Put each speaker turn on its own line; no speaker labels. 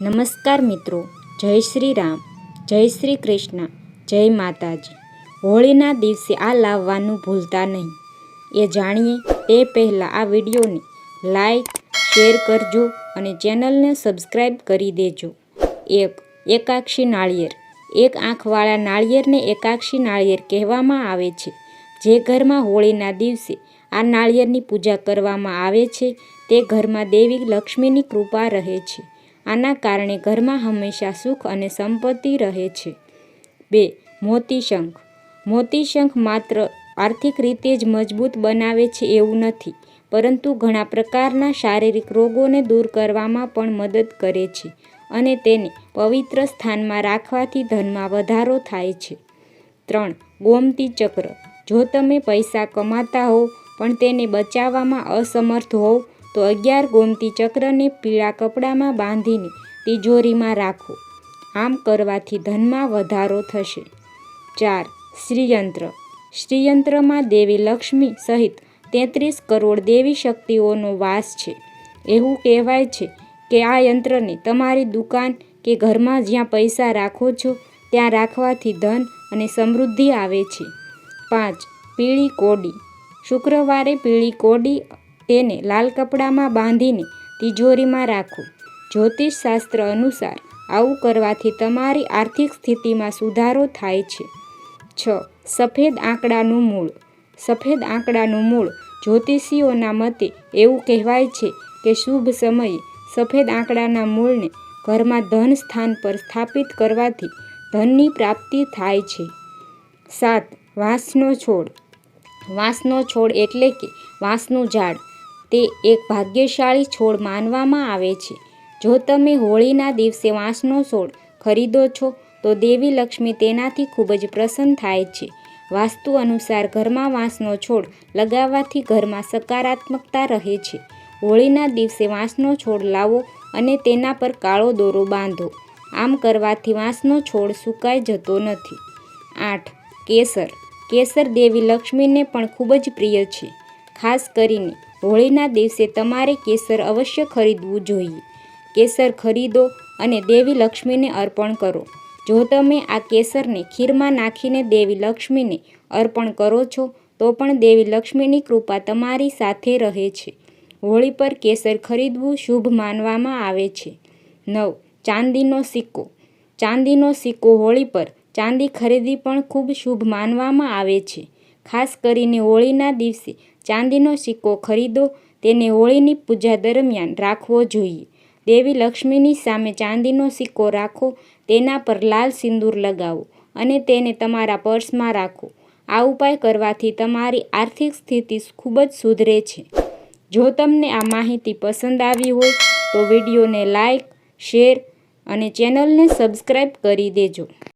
નમસ્કાર મિત્રો, જય શ્રી રામ જય શ્રી કૃષ્ણ, જય માતાજી. હોળીના દિવસે આ લાવવાનું ભૂલતા નહીં. એ જાણીએ તે પહેલાં આ વિડીયોને લાઈક, શેર કરજો અને ચેનલને સબસ્ક્રાઈબ કરી દેજો. એક, એકાક્ષી નાળિયેર. એક આંખવાળા નાળિયેરને એકાક્ષી નાળિયેર કહેવામાં આવે છે. જે ઘરમાં હોળીના દિવસે આ નાળિયેરની પૂજા કરવામાં આવે છે, તે ઘરમાં દેવી લક્ષ્મીની કૃપા રહે છે. આના કારણે ઘરમાં હંમેશા સુખ અને સંપત્તિ રહે છે. બે મોતી શંખ મોતી શંખ માત્ર આર્થિક રીતે જ મજબૂત બનાવે છે એવું નથી, પરંતુ ઘણા પ્રકારના શારીરિક રોગોને દૂર કરવામાં પણ મદદ કરે છે અને તેને પવિત્ર સ્થાનમાં રાખવાથી ધનમાં વધારો થાય છે. ત્રણ, ગોમતી ચક્ર. જો તમે પૈસા કમાતા હો પણ તેને બચાવવામાં અસમર્થ હોવ તો અગિયાર ગોમતી ચક્રને પીળા કપડામાં બાંધીને તિજોરીમાં રાખો. આમ કરવાથી ધનમાં વધારો થશે. ચાર, શ્રીયંત્ર. શ્રીયંત્રમાં દેવી લક્ષ્મી સહિત તેત્રીસ કરોડ દેવી શક્તિઓનો વાસ છે. એવું કહેવાય છે કે આ યંત્રને તમારી દુકાન કે ઘરમાં જ્યાં પૈસા રાખો છો, ત્યાં રાખવાથી ધન અને સમૃદ્ધિ આવે છે. પાંચ, પીળી કોડી. શુક્રવારે પીળી કોડી તેને લાલ કપડામાં બાંધીને તિજોરીમાં રાખો. જ્યોતિષ શાસ્ત્ર અનુસાર આવું કરવાથી તમારી આર્થિક સ્થિતિમાં સુધારો થાય છે. છ. સફેદ આંકડાનું મૂળ. સફેદ આંકડાનું મૂળ જ્યોતિષીઓના મતે એવું કહેવાય છે કે શુભ સમયે સફેદ આંકડાના મૂળને ઘરમાં ધન સ્થાન પર સ્થાપિત કરવાથી ધનની પ્રાપ્તિ થાય છે. સાત. વાંસનો છોડ. વાંસનો છોડ એટલે કે વાંસનું ઝાડ. તે એક ભાગ્યશાળી છોડ માનવામાં આવે છે. જો તમે હોળીના દિવસે વાંસનો છોડ ખરીદો છો, તો દેવી લક્ષ્મી તેનાથી ખૂબ જ પ્રસન્ન થાય છે. વાસ્તુ અનુસાર ઘરમાં વાંસનો છોડ લગાવવાથી ઘરમાં સકારાત્મકતા રહે છે. હોળીના દિવસે વાંસનો છોડ લાવો અને તેના પર કાળો દોરો બાંધો. આમ કરવાથી વાંસનો છોડ સુકાઈ જતો નથી. આઠ. કેસર. કેસર દેવી લક્ષ્મીને પણ ખૂબ જ પ્રિય છે. ખાસ કરીને હોળીના દિવસે તમારે કેસર અવશ્ય ખરીદવું જોઈએ. કેસર ખરીદો અને દેવી લક્ષ્મીને અર્પણ કરો. જો તમે આ કેસરને ખીરમાં નાખીને દેવી લક્ષ્મીને અર્પણ કરો છો, તો પણ દેવી લક્ષ્મીની કૃપા તમારી સાથે રહે છે. હોળી પર કેસર ખરીદવું શુભ માનવામાં આવે છે. નવ. ચાંદીનો સિક્કો. ચાંદીનો સિક્કો હોળી પર ચાંદી ખરીદી પણ ખૂબ શુભ માનવામાં આવે છે. ખાસ કરીને હોળીના દિવસે ચાંદીનો સિક્કો ખરીદો, તેને હોળીની પૂજા દરમિયાન રાખવો જોઈએ. દેવી લક્ષ્મીની સામે ચાંદીનો સિક્કો રાખો, તેના પર લાલ સિંદૂર લગાવો અને તેને તમારા પર્સમાં રાખો. આ ઉપાય કરવાથી તમારી આર્થિક સ્થિતિ ખૂબ જ સુધરે છે. જો તમને આ માહિતી પસંદ આવી હોય, તો વિડીયોને લાઈક, શેર અને ચેનલને સબસ્ક્રાઈબ કરી દેજો.